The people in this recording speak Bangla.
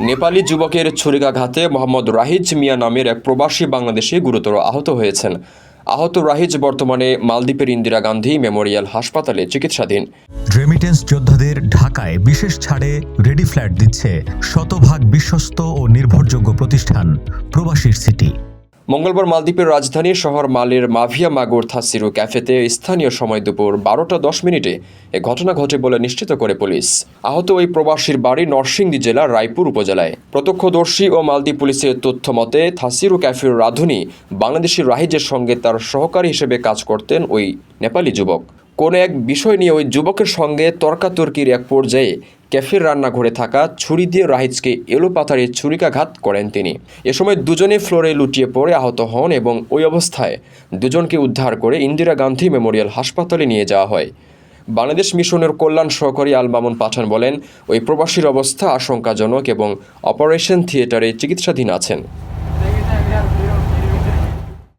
নেপালি যুবকের ছুরিকাঘাতে মোহাম্মদ রাহিজ মিয়া নামের এক প্রবাসী বাংলাদেশি গুরুতর আহত হয়েছেন। আহত রাহিজ বর্তমানে মালদ্বীপের ইন্দিরা গান্ধী মেমোরিয়াল হাসপাতালে চিকিৎসাধীন। রেমিটেন্স যোদ্ধাদের ঢাকায় বিশেষ ছাড়ে রেডি ফ্ল্যাট দিচ্ছে শতভাগ বিশ্বস্ত ও নির্ভরযোগ্য প্রতিষ্ঠান প্রবাসীর সিটি। মঙ্গলবার মালদ্বীপের রাজধানী শহর মালির মাভিয়া মাগুর থাসিরু ক্যাফেতে স্থানীয় সময় দুপুর বারোটা দশ মিনিটে এ ঘটনা ঘটে বলে নিশ্চিত করে পুলিশ। আহত ওই প্রবাসীর বাড়ি নরসিংদী জেলার রায়পুর উপজেলায়। প্রত্যক্ষদর্শী ও মালদ্বীপ পুলিশের তথ্য মতে, থাসিরু ক্যাফের রাধুনী বাংলাদেশি রাহিজের সঙ্গে তার সহকারী হিসেবে কাজ করতেন ওই নেপালি যুবক। কোনো এক বিষয় নিয়ে ওই যুবকের সঙ্গে তর্কাতর্কির এক পর্যায়ে ক্যাফের রান্নাঘরে থাকা ছুরি দিয়ে রাহিজকে এলোপাতাড়ি ছুরিকাঘাত করেন তিনি। এ সময় দুজনে ফ্লোরে লুটিয়ে পড়ে আহত হন এবং ওই অবস্থায় দুজনকে উদ্ধার করে ইন্দিরা গান্ধী মেমোরিয়াল হাসপাতালে নিয়ে যাওয়া হয়। বাংলাদেশ মিশনের কল্যাণ সহকারী আল মামুন পাঠান বলেন, ওই প্রবাসীর অবস্থা আশঙ্কাজনক এবং অপারেশন থিয়েটারে চিকিৎসাধীন আছেন।